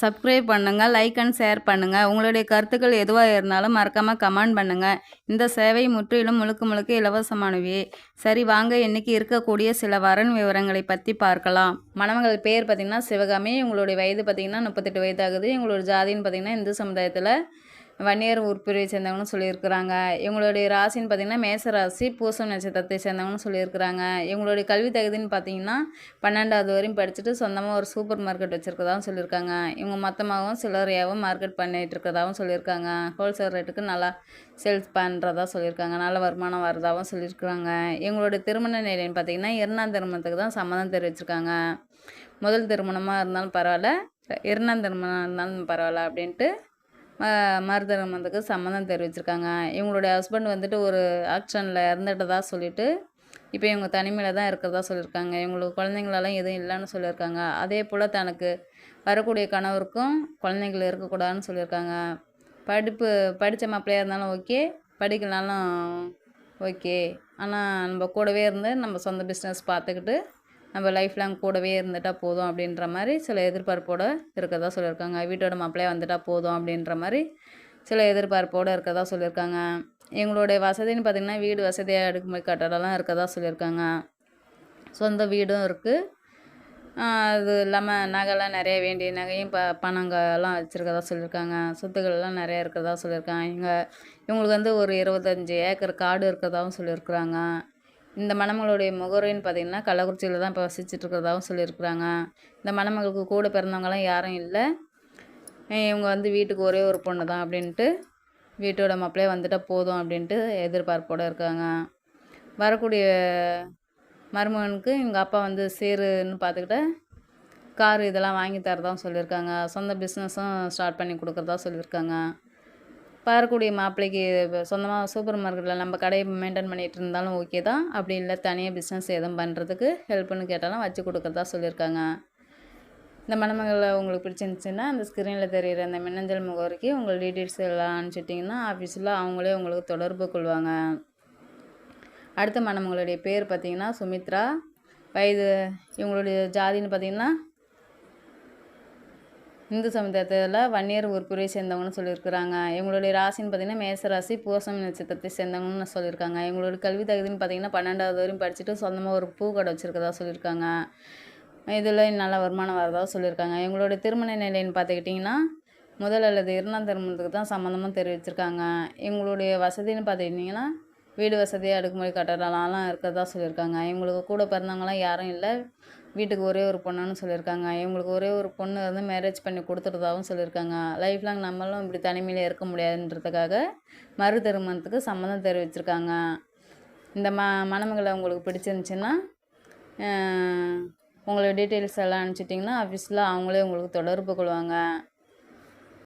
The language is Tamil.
சப்ஸ்கிரைப் பண்ணுங்கள் லைக் அண்ட் ஷேர் பண்ணுங்கள் உங்களுடைய கருத்துக்கள் எதுவாக இருந்தாலும் மறக்காமல் கமெண்ட் பண்ணுங்கள் இந்த சேவை முற்றிலும் முழுக்க முழுக்க இலவசமானவே. சரி வாங்க. இன்னைக்கு இருக்கக்கூடிய சில வரன் விவரங்களை பற்றி பார்க்கலாம். மணமகள் பேர் பார்த்திங்கன்னா சிவகாமி. உங்களுடைய வயது பார்த்திங்கன்னா முப்பத்தெட்டு வயது ஆகுது எங்களோட ஜாதின்னு பார்த்திங்கன்னா இந்து சமுதாயத்தில் வன்னியர் உட்பிரிவை சேர்ந்தவங்கன்னு சொல்லியிருக்கிறாங்க. இவங்களுடைய ராசின்னு பார்த்திங்கன்னா மேச ராசி பூசம் நட்சத்திரத்தை சேர்ந்தவங்கன்னு சொல்லியிருக்கிறாங்க. இவங்களுடைய கல்வி தகுதின்னு பார்த்தீங்கன்னா பன்னெண்டாவது வரையும் படிச்சுட்டு சொந்தமாக ஒரு சூப்பர் மார்க்கெட் வச்சுருக்கதாகவும் சொல்லியிருக்காங்க. இவங்க மொத்தமாகவும் சில்லறையாகவும் மார்க்கெட் பண்ணிகிட்டு இருக்கிறதாகவும் சொல்லியிருக்காங்க. ஹோல்சேல் ரேட்டுக்கு நல்லா சேல்ஸ் பண்ணுறதா சொல்லியிருக்காங்க. நல்ல வருமானம் வரதாகவும் சொல்லியிருக்கிறாங்க. எங்களுடைய திருமண நிலைன்னு பார்த்திங்கன்னா இரண்டாம் திருமணத்துக்கு தான் சம்மதம் தெரிவிச்சிருக்காங்க. முதல் திருமணமாக இருந்தாலும் பரவாயில்ல இரண்டாம் திருமணம் இருந்தாலும் பரவாயில்ல அப்படின்ட்டு மருதமத்துக்கு சம்மந்தம் தெரிவிச்சிருக்காங்க. இவங்களுடைய ஹஸ்பண்ட் வந்துட்டு ஒரு ஆக்ஷனில் இறந்துட்டதாக சொல்லிட்டு இப்போ இவங்க தனிமையில் தான் இருக்கிறதா சொல்லியிருக்காங்க இவங்களுக்கு குழந்தைங்களெல்லாம் எதுவும் இல்லைன்னு சொல்லியிருக்காங்க அதே போல் தனக்கு வரக்கூடிய கணவருக்கும் குழந்தைங்கள் இருக்கக்கூடாதுன்னு சொல்லியிருக்காங்க படிப்பு படித்த மாப்பிள்ளையாக இருந்தாலும் ஓகே படிக்கலனாலும் ஓகே. ஆனால் நம்ம கூடவே இருந்து நம்ம சொந்த பிஸ்னஸ் பார்த்துக்கிட்டு நம்ம லைஃப் லாங் கூடவே இருந்துட்டால் போதும் அப்படின்ற மாதிரி சில எதிர்பார்ப்போடு இருக்கிறதா சொல்லியிருக்காங்க. வீட்டோட மாப்பிள்ளையாக வந்துட்டால் போதும் அப்படின்ற மாதிரி சில எதிர்பார்ப்போடு இருக்கிறதா சொல்லியிருக்காங்க. எங்களுடைய வசதின்னு பார்த்திங்கன்னா வீடு வசதியாக அடுக்குமுறை கட்டடம்லாம் இருக்கிறதா சொல்லியிருக்காங்க. சொந்த வீடும் இருக்குது அது இல்லாமல் நகைலாம் நிறைய வேண்டிய நகையும் ப பணங்கள்லாம் வச்சுருக்கதா சொல்லியிருக்காங்க. சொத்துக்கள்லாம் நிறையா இருக்கிறதா சொல்லியிருக்காங்க. இங்கே இவங்களுக்கு வந்து ஒரு இருபத்தஞ்சி ஏக்கர் காடு இருக்கிறதாவும் சொல்லியிருக்கிறாங்க. இந்த மணமகளுடைய முகவரின்னு பார்த்திங்கன்னா கள்ளக்குறிச்சியில் தான் இப்போ வசிச்சுட்டு இருக்கிறதாகவும் சொல்லியிருக்கிறாங்க. இந்த மணமகளுக்கு கூட பிறந்தவங்களாம் யாரும் இல்லை. இவங்க வந்து வீட்டுக்கு ஒரே ஒரு பொண்ணு தான் அப்படின்ட்டு வீட்டோட மாப்பிள்ளையே வந்துட்டால் போதும் அப்படின்ட்டு எதிர்பார்ப்போடு இருக்காங்க. வரக்கூடிய மருமகனுக்கு எங்கள் அப்பா வந்து சேருன்னு பார்த்துக்கிட்ட கார் இதெல்லாம் வாங்கி தரதான் சொல்லியிருக்காங்க. சொந்த பிஸ்னஸும் ஸ்டார்ட் பண்ணி கொடுக்குறதா சொல்லியிருக்காங்க. வரக்கூடிய மாப்பிள்ளைக்கு சொந்தமாக சூப்பர் மார்க்கெட்டில் நம்ம கடையை மெயின்டைன் பண்ணிகிட்டு இருந்தாலும் ஓகே தான். அப்படி இல்லை தனியாக பிஸ்னஸ் எதுவும் பண்ணுறதுக்கு ஹெல்ப்னு கேட்டாலும் வச்சு கொடுக்குறதா சொல்லியிருக்காங்க. இந்த மணமகளை உங்களுக்கு பிடிச்சிருந்துச்சின்னா அந்த ஸ்க்ரீனில் தெரிகிற அந்த மின்னஞ்சல் முகவரிக்கு உங்கள் டீட்டெயில்ஸ் எல்லாம் அனுப்பிச்சிட்டிங்கன்னா ஆஃபீஸில் அவங்களே உங்களுக்கு தொடர்பு கொள்வாங்க. அடுத்த மணமகளுடைய பேர் பார்த்திங்கன்னா சுமித்ரா. வயது இவங்களுடைய ஜாதின்னு பார்த்திங்கன்னா இந்து சமுதாயத்தில் வன்னியர் உறுப்புரை சேர்ந்தவங்கன்னு சொல்லியிருக்கிறாங்க. எங்களுடைய ராசின்னு பார்த்தீங்கன்னா மேச ராசி பூசம் நட்சத்திரத்தை சேர்ந்தவங்கன்னு சொல்லியிருக்காங்க. எங்களுடைய கல்வி தகுதின்னு பார்த்தீங்கன்னா பன்னெண்டாவது வரையும் படிச்சுட்டு சொந்தமாக ஒரு பூ கடை வச்சுருக்கதா சொல்லியிருக்காங்க. இதில் நல்ல வருமானம் வரதா சொல்லியிருக்காங்க. எங்களுடைய திருமண நிலைன்னு பார்த்துக்கிட்டிங்கன்னா முதல் அல்லது இரண்டாம் திருமணத்துக்கு தான் சம்மந்தமாக தெரிவிச்சிருக்காங்க. எங்களுடைய வசதின்னு பார்த்துக்கிட்டிங்கன்னா வீடு வசதி அடுக்குமுறை கட்டடம்லாம் இருக்கிறதா சொல்லியிருக்காங்க. இவங்களுக்கு கூட பிறந்தவங்களாம் யாரும் இல்லை. வீட்டுக்கு ஒரே ஒரு பொண்ணுன்னு சொல்லியிருக்காங்க. இவங்களுக்கு ஒரே ஒரு பொண்ணு வந்து மேரேஜ் பண்ணி கொடுத்துறதாகவும் சொல்லியிருக்காங்க. லைஃப் லாங் நம்மளும் இப்படி தனிமையில் இருக்க முடியாதுன்றதுக்காக மறு திருமணத்துக்கு சம்மந்தம் தெரிவிச்சிருக்காங்க. இந்த ம மணமகளை உங்களுக்கு பிடிச்சிருந்துச்சின்னா உங்களோட டீட்டெயில்ஸ் எல்லாம் அனுப்பிச்சிட்டிங்கன்னா ஆஃபீஸில் அவங்களே உங்களுக்கு தொடர்பு கொள்வாங்க.